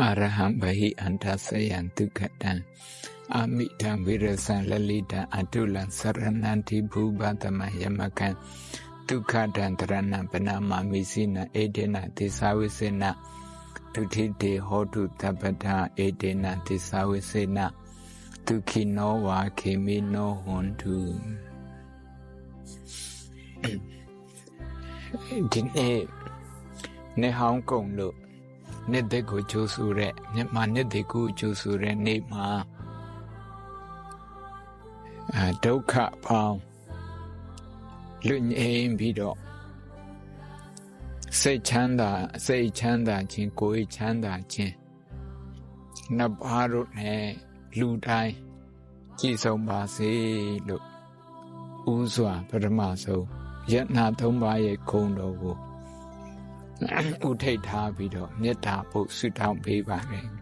အာရဟံဘဟိအန္တဆယံဒုက္ခတံအာမိတံဝိရဇံလလိတံအတုလံသရဏံတိဘူပတမယမကံဒုက္ခတံတရဏံပနာမမိစိနအေဒေနသေသာဝိစေနဒုတိတေဟောတုတပ္ပတအေဒေနသေသာဝိစေနဒုခိနောဝါခေမိနောဟွန်တုဒီနေ့နေဟောင်းကုံလို့ နှစ်သက်ကိုကြိုးဆူတဲ့မြန်မာနှစ်သက်ကိုကြိုးဆူတဲ့နေ့မှာအဲဒုက္ခပေါင်းလွတ်ငြိမ်းပြီးတော့စိတ်ချမ်းသာစိတ်ချမ်းသာခြင်းကိုယ်ချမ်းသာခြင်းနှစ်ပါးတို့နဲ့လူတိုင်းကြည်ဆုံးပါစေလို့ဥစွာပထမဆုံးယနာသုံးပါးရဲ့ခုံတော်ကို ဥထိတ်ထားပြီးတော့မေတ္တာပို့ဆုတောင်းပေးပါမယ်